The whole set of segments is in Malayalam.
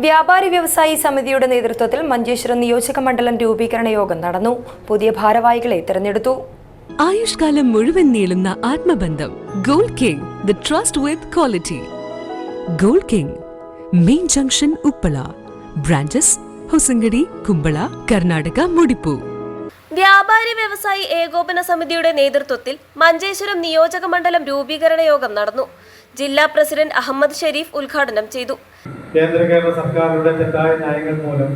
വ്യാപാരി വ്യവസായി സമിതിയുടെ നേതൃത്വത്തിൽ മഞ്ചേശ്വരം നിയോജക മണ്ഡലം രൂപീകരണ യോഗം നടന്നു. പുതിയ ഭാരവാഹികളെ തിരഞ്ഞെടുത്തു. ആയുഷ്കാലം മുഴുവൻ നീളുന്ന ആത്മബന്ധം. Gold King the trust with quality. Gold King main junction Uppala. Branches Hosangadi Kumbla Karnataka Mudipu. വ്യാപാരി വ്യവസായി ഏകോപന സമിതിയുടെ നേതൃത്വത്തിൽ മഞ്ചേശ്വരം നിയോജക മണ്ഡലം രൂപീകരണ യോഗം നടന്നു. ജില്ലാ പ്രസിഡന്റ് അഹമ്മദ് ഷെരീഫ് ഉദ്ഘാടനം ചെയ്തു. കേന്ദ്ര കേരള സർക്കാരുടെ തെറ്റായ നയങ്ങൾ മൂലം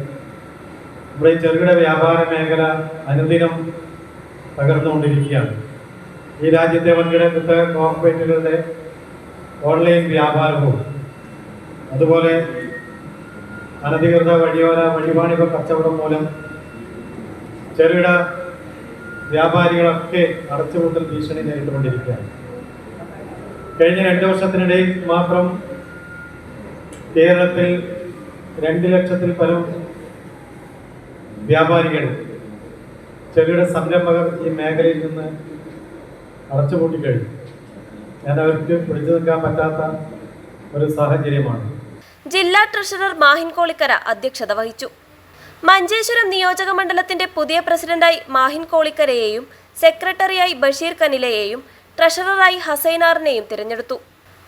ഈ ചെറുകിട വ്യാപാര മേഖല അനുദിനം തകർന്നുകൊണ്ടിരിക്കുകയാണ്. ഈ രാജ്യത്തെ വൻകിട കുത്തക കോർപ്പറേറ്റുകളുടെ ഓൺലൈൻ വ്യാപാരവും അതുപോലെ അനധികൃത വഴിയോര വഴിവാണിഭ കച്ചവടം മൂലം ചെറുകിട വ്യാപാരികളൊക്കെ അടച്ചുപൂട്ടൽ ഭീഷണി നേരിട്ടുകൊണ്ടിരിക്കുകയാണ് കഴിഞ്ഞ രണ്ട് വർഷത്തിനിടയിൽ മാത്രം കേരളത്തിൽ രണ്ട് ലക്ഷത്തിൽ പരം വ്യാപാരികൾ ചെറുകിട സംരംഭകർ ഈ മേഖലയിൽ നിന്ന് അടച്ചുപൂട്ടിക്കഴിഞ്ഞു ഞാൻ അവർക്ക് പിടിച്ചു നിൽക്കാൻ പറ്റാത്ത ഒരു സാഹചര്യമാണ്. ജില്ലാ ട്രഷറർ മാഹിൻ കോളിക്കര അധ്യക്ഷത വഹിച്ചു. മഞ്ചേശ്വരം നിയോജക മണ്ഡലത്തിന്റെ പുതിയ പ്രസിഡന്റായി മാഹിൻ കോളിക്കരയെയും സെക്രട്ടറിയായി ബഷീർ കനിലയെയും ട്രഷററായി ഹസൈനാറിനെയും തിരഞ്ഞെടുത്തു.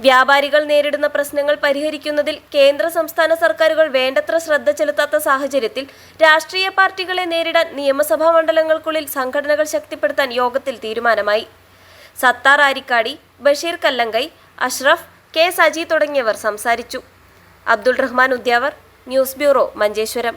വ്യാപാരികൾ നേരിടുന്ന പ്രശ്നങ്ങൾ പരിഹരിക്കുന്നതിൽ കേന്ദ്ര സംസ്ഥാന സർക്കാരുകൾ വേണ്ടത്ര ശ്രദ്ധ ചെലുത്താത്ത സാഹചര്യത്തിൽ രാഷ്ട്രീയ പാർട്ടികളെ നേരിടാൻ നിയമസഭാ മണ്ഡലങ്ങൾക്കുള്ളിൽ സംഘടനകൾ ശക്തിപ്പെടുത്താൻ യോഗത്തിൽ തീരുമാനമായി. സത്താർ ആരിക്കാടി ബഷീർ കല്ലങ്കൈ അഷ്റഫ് കെ സജി തുടങ്ങിയവർ സംസാരിച്ചു. Abdul Rahman Udyavar news bureau Manjeshwaram.